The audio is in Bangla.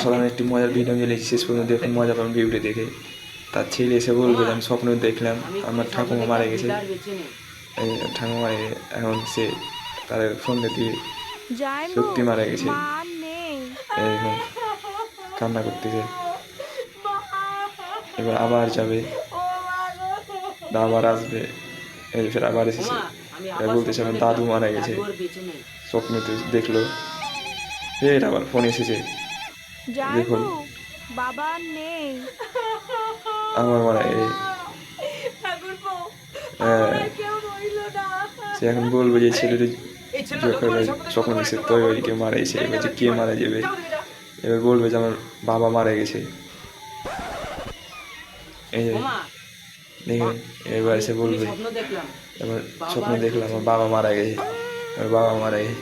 অসাধারণ একটি মজার ভিডিও মিলেছি শেষ পর্যন্ত দেখুন মজা পাবেন ভিডিওটি দেখে। তার ছেলে এসে বলবে আমি স্বপ্ন দেখলাম আমার ঠাকুমা মারা গেছে। এই ঠাকুমা এখন সে তার সন্ধ্যে দিয়ে সত্যি মারা গেছে। কান্না করতেছে। এবার আবার যাবে আবার আসবে এই ফের আবার এসেছে। বলতেছে আমার দাদু মারা গেছে। স্বপ্নতে দেখল ফের আবার ফোন এসেছে। দেখুন। বাবা নেই। আমার মারা গেছে হ্যাঁ। সে এখন বলবে যে ছেলেটি যখন স্বপ্ন দেখছে তোর ওইদিকে মারা গেছে এবার যে কে মারা যাবে? এবার বলবে যে আমার বাবা মারা গেছে। এই যে দেখে এবার এসে বলবে এবার স্বপ্ন দেখলাম আমার বাবা মারা গেছে আমার বাবা মারা গেছে।